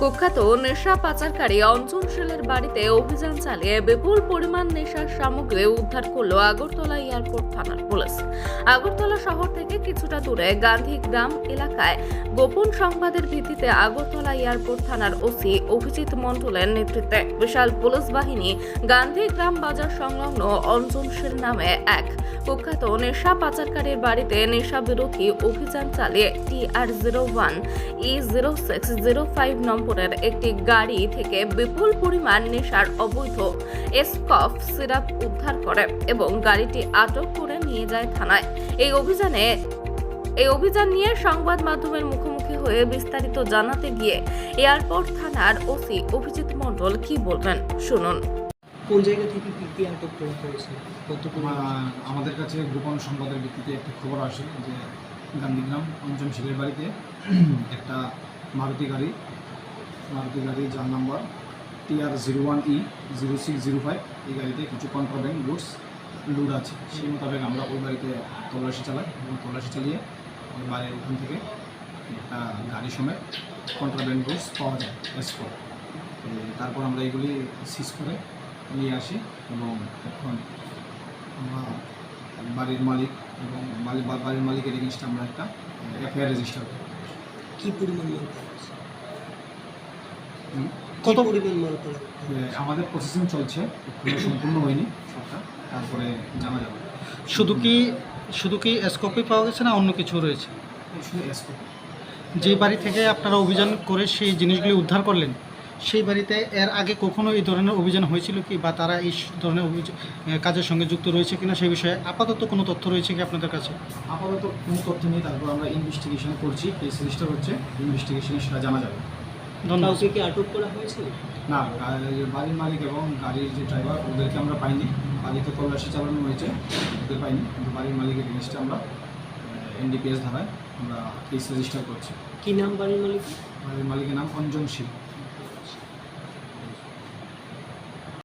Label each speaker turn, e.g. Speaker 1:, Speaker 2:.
Speaker 1: কুখ্যাত নেশা পাচারকারী অঞ্জন শীলের বাড়িতে অভিযান চালিয়ে বিপুল পরিমাণ নেশার সামগ্রী উদ্ধার করল আগরতলা এয়ারপোর্ট থানার পুলিশ। আগরতলা শহর থেকে কিছুটা দূরে গান্ধী গ্রাম এলাকায় গোপন সংবাদের ভিত্তিতে আগরতলা এয়ারপোর্ট থানার ওসি অভিজিৎ মণ্ডলের নেতৃত্বে বিশাল পুলিশ বাহিনী গান্ধী গ্রাম বাজার সংলগ্ন অঞ্জন শীল নামে এক কুখ্যাত নেশা পাচারকারীর বাড়িতে নেশা বিরোধী অভিযান চালিয়ে TR zero one E zero six zero five নম্বরের একটি গাড়ি থেকে বিপুল পরিমাণ নেশার অবৈধ এসকফ সিরাপ উদ্ধার করে এবং গাড়িটি আটক করে নিয়ে যায় থানায়। এই অভিযানে এই অভিযান নিয়ে সংবাদ মাধ্যমের মুখোমুখি হয়ে বিস্তারিত জানাতে গিয়ে এয়ারপোর্ট থানার ওসি অভিজিৎ মণ্ডল কি বলবেন শুনুন।
Speaker 2: কোন জায়গা থেকে কি কি আটক করা হয়েছে?
Speaker 3: আমাদের কাছে গোপন সংবাদের ভিত্তিতে একটি খবর আসে যে গান্ধীগ্রাম অঞ্চল শিলের বাড়িতে একটা মারুতি গাড়ি মারুতি গাড়ি যার number TR zero one E zero six zero five এই গাড়িতে কিছু কন্ট্রাব্যান্ড গুডস লুড আছে। সেই মোতাবেক আমরা ওই বাড়িতে তল্লাশি চালাই এবং তল্লাশি চালিয়ে ওই বাড়ির ওখান থেকে একটা গাড়ি সমেত কন্ট্রাব্যান্ড গুডস পাওয়া যায় এক্সপোর্ট তারপর আমরা এগুলি সিজ করে নিয়ে আসি এবং এখন আমরা বাড়ির মালিক এবং মালিক বাড়ির মালিকের এগেনস্টে আমরা একটা এফআইআর রেজিস্টার করি।
Speaker 2: কি পরিমাণ কত পরিমাণ
Speaker 3: আমাদের প্রসেসিং চলছে সম্পূর্ণ হয়নি। তারপরে জানা যাবে।
Speaker 4: শুধু কি শুধু কি এসকপি পাওয়া গেছে না অন্য কিছু রয়েছে?
Speaker 3: শুধু
Speaker 4: যে বাড়ি থেকে আপনারা অভিযান করে সেই জিনিসগুলি উদ্ধার করলেন সেই বাড়িতে এর আগে কখনো এই ধরনের অভিযান হয়েছিল কি বা তারা এই ধরনের কাজের সঙ্গে যুক্ত রয়েছে কিনা সেই বিষয়ে আপাতত কোনো তথ্য রয়েছে কি আপনাদের কাছে?
Speaker 3: আপাতত কোনো তথ্য নেই তারপর আমরা ইনভেস্টিগেশন করছি কেস রেজিস্টার হচ্ছে ইনভেস্টিগেশনে সেটা জানা যাবে।
Speaker 4: ধন্যবাদ।
Speaker 2: কি আটক করা হয়েছে?
Speaker 3: না বাড়ির মালিক এবং গাড়ির যে ড্রাইভার ওদেরকে আমরা পাইনি। বাড়িতে তল্লাশি চালানো হয়েছে ওদের পাইনি। কিন্তু বাড়ির মালিকের জিনিসটা আমরা এনডিপিএস ধারায় আমরা কেস রেজিস্টার করছি।
Speaker 2: কী নাম বাড়ির মালিক
Speaker 3: বাড়ির মালিকের নাম অঞ্জন